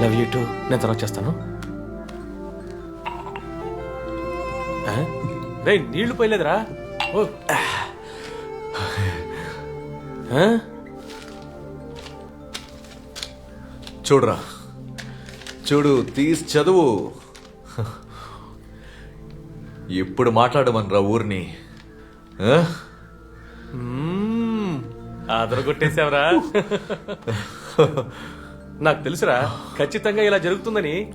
Love you two. నేను తర్వాత చేస్తాను. రే నీళ్ళు పోయలేదురా. ఓ? చూడరా. చూడు తీసి చదువు. ఎప్పుడు మాట్లాడమనరా ఊరిని? ఆ? నాకు తెలుసురా ఖచ్చితంగా ఇలా జరుగుతుందని.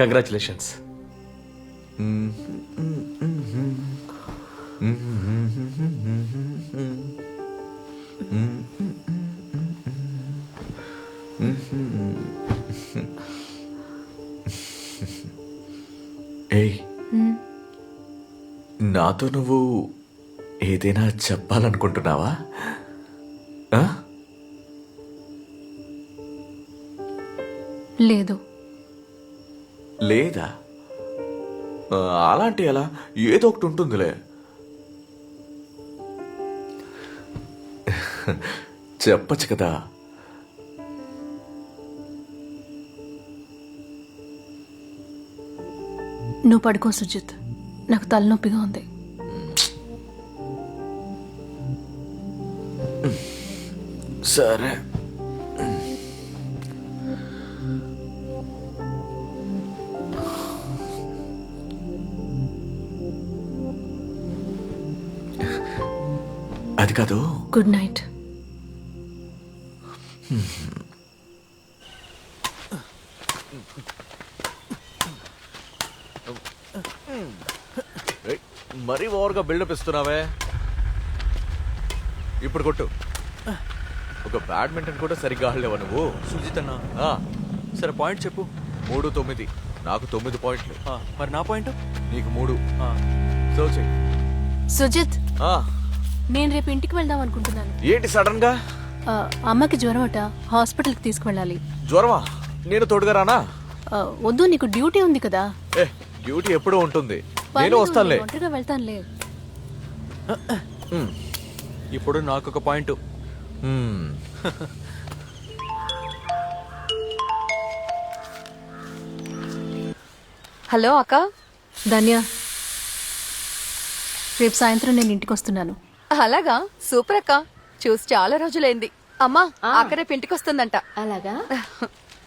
కంగ్రాచులేషన్స్ ఏయ్. నాతో నువ్వు ఏదైనా చెప్పాలనుకుంటున్నావా? లేదు. లేదా? అలాంటి ఎలా ఏదో ఒకటి ఉంటుందిలే. చెప్పచ్చు కదా. నువ్వు పడుకో సుజిత్. నాకు తలనొప్పిగా ఉంది. సరే. కాదు. Good night. మరీ ఓవర్గా బిల్డప్ ఇస్తున్నావే? ఇప్పుడు కొట్టు. ఒక బ్యాడ్మింటన్ కూడా సరిగ్గా ఆడలేవా నువ్వు? సుజిత్ అన్న. ఆ, సరే పాయింట్ చెప్పు. మూడు తొమ్మిది. నాకు తొమ్మిది పాయింట్లు. ఆ, మరి నా పాయింట్? నీకు మూడు. ఆ, సర్వ్ చెయ్. సుజిత్. ఆ. నేను రేపు ఇంటికి వెళ్దాం అనుకుంటున్నాను. ఏంటి సడన్గా? ఆ, అమ్మకి జ్వరం అట. హాస్పిటల్కి తీసుకువెళ్ళాలి. జ్వరమా? నేను తోడుగా రానా? ఆ, వద్దు నీకు డ్యూటీ ఉంది కదా. ఏ డ్యూటీ ఎప్పుడూ ఉంటుంది. నేను పర్లేదు, వస్తానులే. నేను ఒంటరిగా వెళ్తానులే. ఇప్పుడు నాకు ఒక పాయింట్. హలో అక్క. ధన్య. రేపు సాయంత్రం నేను ఇంటికి వస్తున్నాను. అలాగా? సూపర్ అక్క చూసి చాలా రోజులైంది. అమ్మా అక్క రేపు ఇంటికి వస్తుందంట అలాగా?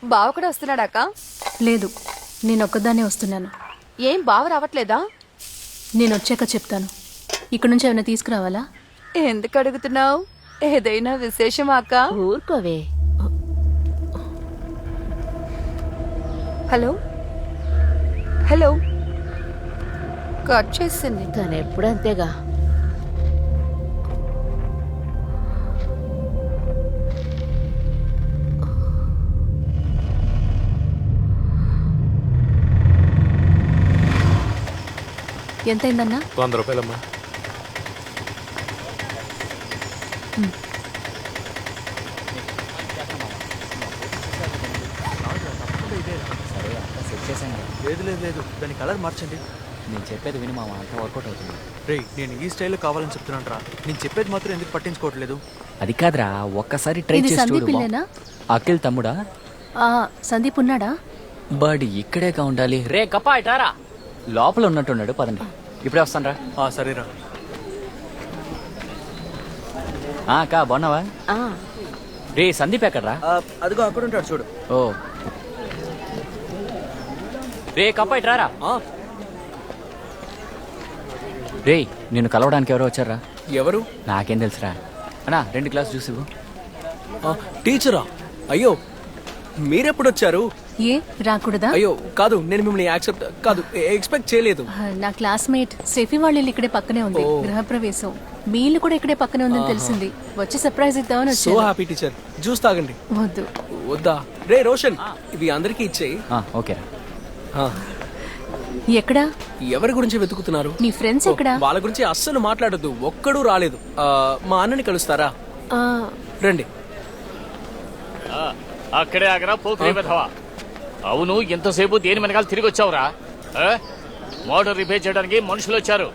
బావ కూడా వస్తున్నాడా అక్క లేదు నేను ఒక్కదాన్నే వస్తున్నాను. ఏం బావ రావట్లేదా? నేను వచ్చాక చెప్తాను. ఇక్కడ నుంచి ఏమైనా తీసుకురావాలా? ఎందుకు అడుగుతున్నావు? ఏదైనా విశేషమా అక్క? ఊరుకోవే. హలో? హలో? కట్ చేసింది. తను ఎప్పుడు అంతేగా ఎంతైందన్నా? వంద రూపాయలమ్మా. లేదు లేదు లేదు. దాని కలర్ మార్చండి. నేను చెప్పేది విని మామ అంతా వర్కౌట్ అవుతుంది. రే నేను ఈ స్టైల్లో కావాలని చెప్తున్నాను రా. నేను చెప్పేది మాత్రం ఎందుకు పట్టించుకోవట్లేదు? అది కాదురా ఒక్కసారి ట్రై ఇది చేసి సందీప్ చూడు ఇల్లేనా? అఖిల్ తమ్ముడా? ఆ, సందీప్ ఉన్నాడా? బడ్ ఇక్కడేగా ఉండాలి. రే కప్పా ఇటారా లోపల ఉన్నట్టున్నాడు. పదండి. ఇప్పుడే వస్తాను ఆ సరేరా. రా కా బాగున్నావా? ఆ, రే సందీప్ ఎక్కడ్రా? అదిగో అక్కడ ఉంటాడు చూడు. ఓ. రే కప్పా ఇటారా రే నిన్ను కలవడానికి ఎవరో వచ్చారా? ఎవరు? నాకేం తెలుసురా. అన్నా రెండు గ్లాస్ జ్యూస్ ఇవ్వు. ఆ, టీచరా? అయ్యో మీరెప్పుడు వచ్చారు? ఏ రాకూడదా? అయ్యో కాదు నేను మిమ్మల్ని యాక్సెప్ట్ కాదు ఎక్స్పెక్ట్ చేయలేదు. నా క్లాస్మేట్ సెఫీ వాళ్ళ ఇల్లు ఇక్కడే పక్కనే ఉంది గృహప్రవేశం. మీ ఇల్లు కూడా ఇక్కడే పక్కనే ఉందని తెలిసింది. వచ్చి సర్ప్రైజ్ ఇద్దామని సో హ్యాపీ టీచర్. జ్యూస్ తాగండి. వద్దు. వద్దా? రే రోషన్ ఇవి అందరికీ ఇచ్చేయి ఆ, ఎక్కడా? ఎవరి గురించి వెతుకుతున్నారు? నీ ఫ్రెండ్స్ ఎక్కడా? వాళ్ళ గురించి అస్సలు మాట్లాడొద్దు ఒక్కడూ రాలేదు. మా అన్నని కలుస్తారా? ఆ, రండి. అక్కడే ఆగరా విధవా అవును ఎంతసేపు దేని వెనకాల తిరిగి వచ్చావురా? మోటార్ రిపేర్ చేయడానికి మనుషులు వచ్చారు.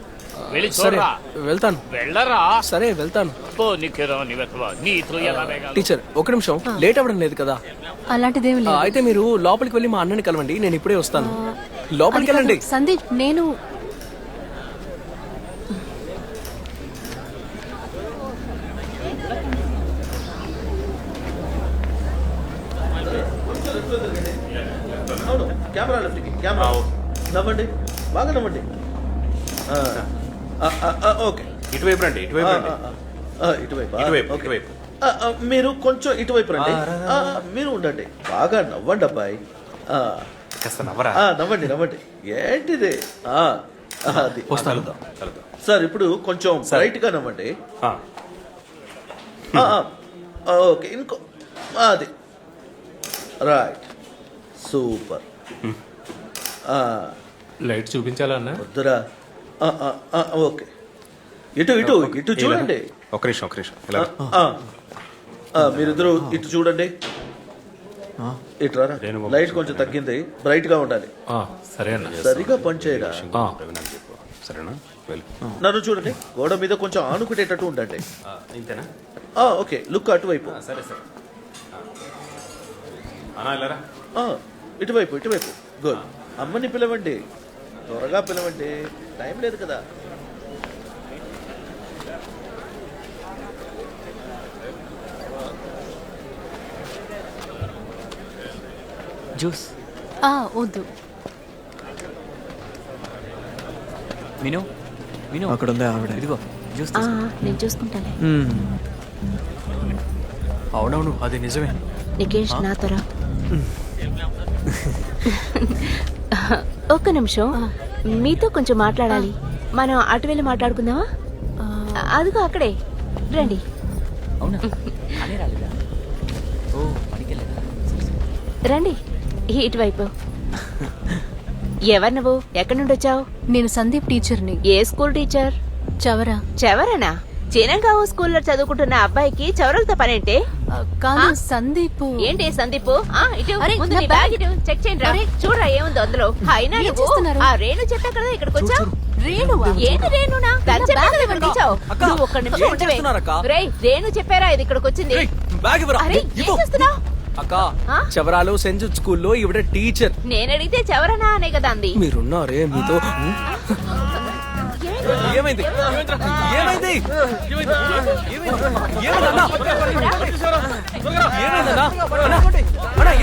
వెళ్ళి సరే చూడరా. వెళ్తాను. వెళ్ళరా? సరే వెళ్తాను. పో నీకేరా నీ వెధవా నీతో ఎలా వేగాలి? టీచర్ ఒక నిమిషం. లేట్ అవ్వడం లేదు కదా? అలాంటిదేం లేదు. అయితే మీరు లోపలికి వెళ్ళి మా అన్నని కలవండి. నేను ఇప్పుడే వస్తాను. లోపలికి వెళ్ళండి. సందీప్ నేను అవును కెమెరా లెఫ్ట్కి కెమెరా నవ్వండి బాగా నవ్వండి ఆ, ఆ, ఆ, ఆ, ఓకే. ఇటువైపు రండి ఇటువైపు రండి. ఇటువైపు ఇటువైపు. ఇటువైపు. మీరు కొంచెం ఇటువైపు రండి. మీరు ఉండండి. బాగా నవ్వండి అబ్బాయి. కాస్త నవ్వరా? నవ్వండి నవ్వండి. ఏంటిది? అది. వస్తాను కలుద్దాం సార్ ఇప్పుడు కొంచెం బ్రైట్గా నవ్వండి. ఓకే. ఇంకో అది. రైట్. సూపర్. లైట్ చూపించాలా అన్న వద్దురా ఓకే. ఇటు ఇటు ఇటు చూడండి. ఒక నిమిషం ఒక నిమిషం. ఇలా రా. ఆ, ఆ, మీరిద్దరు ఇటు చూడండి. ఇటు రారా? లైట్ కొంచెం తగ్గింది. బ్రైట్గా ఉండాలి. ఆ, సరే అన్న. సరిగా పనిచేయరా ఆ. ప్రవీణ్ చెప్పు. సరేనా? వెళ్ళు. నన్ను చూడండి. గోడ మీద కొంచెం ఆనుకునేటట్టు ఉండండి. ఆ, ఇంతేనా? ఆ, ఓకే. లుక్ అటువైపు. సరే సరే. ఆ. అన్నా వెళ్ళరా? ఆ, ఇటువైపు ఇటువైపు. గుడ్. అమ్మని పిలవండి. త్వరగా పిలవండి. టైం లేదు కదా. జ్యూస్. ఆ వద్దు. విను విను అక్కడ ఉందా ఆవిడ. ఇదిగో జ్యూస్ ఆ, నేను చూసుకుంటాను. అవునవును అది నిజమే. నికేష్ నా త్వర ఒక్క నిమిషం. మీతో కొంచెం మాట్లాడాలి. మనం అటు వెళ్ళి మాట్లాడుకుందామా? అదిగో అక్కడే. రండి. అవునా? అని రాలేదా? ఓ పనికెళ్ళదా రండి. ఇటువైపు. ఎవరు నువ్వు? ఎక్కడి నుండి వచ్చావు? నేను సందీప్ టీచర్ని. ఏ స్కూల్ టీచర్? చవరా. చెవరనా? చినంగావు స్కూల్లో చదువుకుంటున్న అబ్బాయికి చవరలతో పనేంటే? ఆ, కాదు సందీప్. ఏంటి సందీప్? ఆ, ఇటు అరే, ముందు నా నీ బ్యాగ్. ఇటు చెక్ చేయండి రా. చూడరా ఏముందో అందులో. అయినా ఏం నువ్వు చేస్తున్నారు? ఆ రేణు చెప్పా కదా ఇక్కడికి వచ్చావు? రేణువా? ఏంటి రేణునా? తను చెప్పా కదా ఇక్కడికి వచ్చావు? అక్క, నువ్వు ఒక్క నిమిషం ఏం ఉండవే. చేస్తున్నారక్క? రేయ్ రేణు చెప్పారా ఇది ఇక్కడికి వచ్చింది? ఏయ్, బ్యాగ్ ఇవ్వరా? అరే ఏం ఇవ్వు. చేస్తున్నావు? అక్క? చవరాలు సెంట్ జూడ్ స్కూల్లో ఈవిడ టీచర్. నేను అడిగితే చెవరనా అనే కదా అంది. మీరున్నారే మీతో? ఏమైంది?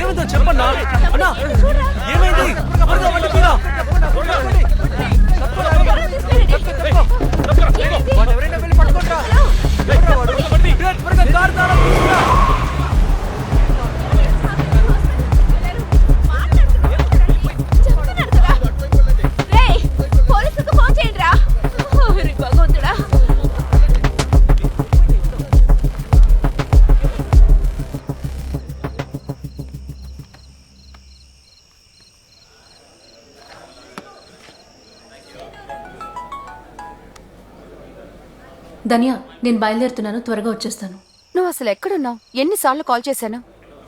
అన్నా, చెప్పన్నా? అన్నా ఎవరైనా ధన్య నేను బయలుదేరుతున్నాను త్వరగా వచ్చేస్తాను. నువ్వు అసలు ఎక్కడున్నావు? ఎన్నిసార్లు కాల్ చేశాను?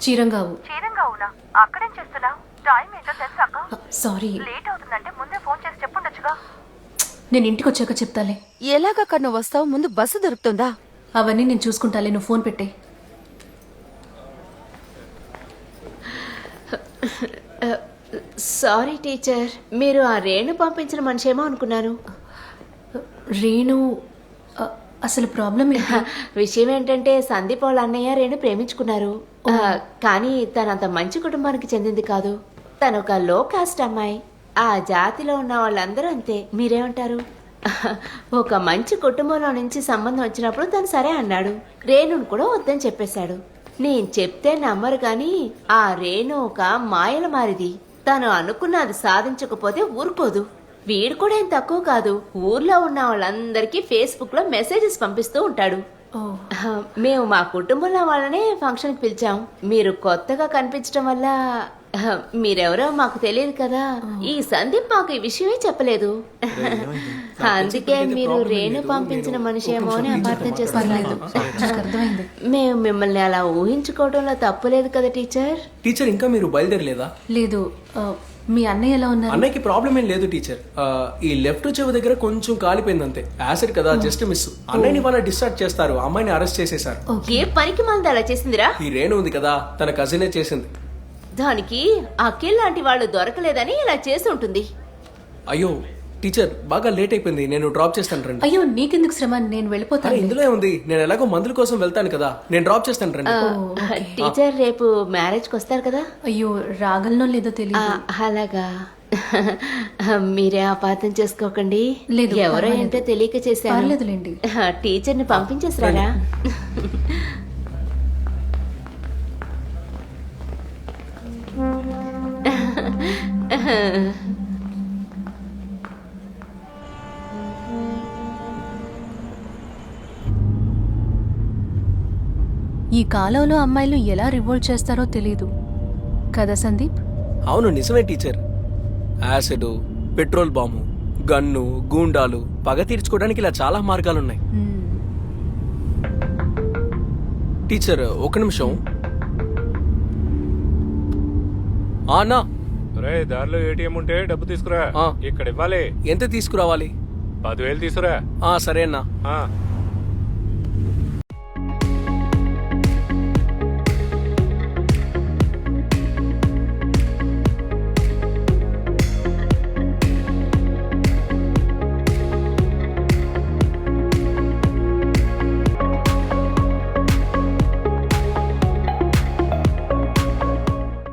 చీరంగావు. చీరంగా ఉన్నా అక్కడేం చేస్తున్నావు? టైం ఏంటో తెలుసాక సారీ. లేట్ అవుతుందంటే ముందే ఫోన్ చేసి చెప్పుండొచ్చుగా. నేను ఇంటికి వచ్చాక చెప్తాలే. ఎలాగక్కడ నువ్వు వస్తావు? ముందు బస్సు దొరుకుతుందా? అవన్నీ నేను చూసుకుంటాలే నువ్వు ఫోన్ పెట్టే. సారీ టీచర్ మీరు ఆ రేణు పంపించిన మనిషేమో అనుకున్నాను రేణు అసలు ప్రాబ్లం విషయం ఏంటంటే సందీప్ వాళ్ళ అన్నయ్య రేణు ప్రేమించుకున్నారు. కానీ తను అంత మంచి కుటుంబానికి చెందింది కాదు. తను ఒక లో కాస్ట్ అమ్మాయి. ఆ జాతిలో ఉన్న వాళ్ళందరూ అంతే. మీరేమంటారు? ఒక మంచి కుటుంబంలో నుంచి సంబంధం వచ్చినప్పుడు తను సరే అన్నాడు. రేణును కూడా వద్దని చెప్పేశాడు. నేను చెప్తే నమ్మరు కానీ ఆ రేణు ఒక మాయల మారిది. తను అనుకున్నది సాధించకపోతే ఊరుకోదు. వీడు కూడా ఏం తక్కువ కాదు. ఊర్లో ఉన్న వాళ్ళందరికీ ఫేస్బుక్లో మెసేజెస్ పంపిస్తూ ఉంటాడు. మేము మా కుటుంబంలో వాళ్ళనే ఫంక్షన్కి పిలిచాం. మీరు కొత్తగా కనిపించడం వల్ల మీరెవరో మాకు తెలియదు కదా. ఈ సందీప్ మాకు ఈ విషయమే చెప్పలేదు. అందుకే మీరు రేణు పంపించిన మనిషి ఏమో అని అపార్థం అర్థమైంది. మేము మిమ్మల్ని అలా ఊహించుకోవడంలో తప్పులేదు కదా టీచర్? టీచర్ ఇంకా మీరు బయలుదేరలేదా? లేదు. మీ అన్నయ్య ఎలా ఉన్నారు? అన్నయ్యకి ప్రాబ్లం ఏం లేదు టీచర్ ఆ, ఈ లెఫ్ట్ చెవి దగ్గర కొంచెం కాలిపోయింది అంతే. యాసిడ్ కదా జస్ట్ మిస్ అన్నయ్యని వాళ్ళ డిశ్చార్జ్ చేస్తారు అమ్మాయిని అరెస్ట్ చేసేశారు. ఏ పనికి మంది అలా చేసిందిరా? ఈ రేణు ఉంది కదా తన కజినే చేసింది. దానికి అఖిల్ లాంటి వాళ్ళు దొరకలేదని ఇలా చేసి ఉంటుంది. అయ్యో టీచర్ బాగా లేట్ అయిపోయింది నేను డ్రాప్ చేస్తాను రండి. అయ్యో నీకెందుకు శ్రమ? నేను అరే వెళ్ళిపోతాను ఇందులో ఏముంది? నేను ఎలాగో మందుల కోసం వెళ్తాను కదా నేను డ్రాప్ చేస్తాను రండి. టీచర్ రేపు మ్యారేజ్కి వస్తారు కదా? అయ్యో రాగలనో లేదో ఆ, తెలియదు అలాగా. మీరే అపార్థం చేసుకోకండి. లేదు, ఎవరో పర్వాలేదు. ఏంటో తెలియక చేశాను. పర్లేదులేండి. టీచర్ని పంపించేసారా కాలంలో అమ్మాయిలు ఎలా రివోల్ట్ చేస్తారో తెలియదు కదా సందీప్? అవును నిజమే teacher. Acid petrol bomb gun గూండాలు పగ తీర్చుకోవడానికి ఇలా చాలా మార్గాలు ఉన్నాయి మ్మ్. టీచర్ ఒక నిమిషం. ఆ, అన్నా రే దారిలో ఏటీఎం ఉంటే డబ్బు తీసుకురా. ఇక్కడ ఇవ్వాలి. ఎంత తీసుకురావాలి? పదివేలు తీసుకురా. ఆ, సరే అన్నా. ఆ,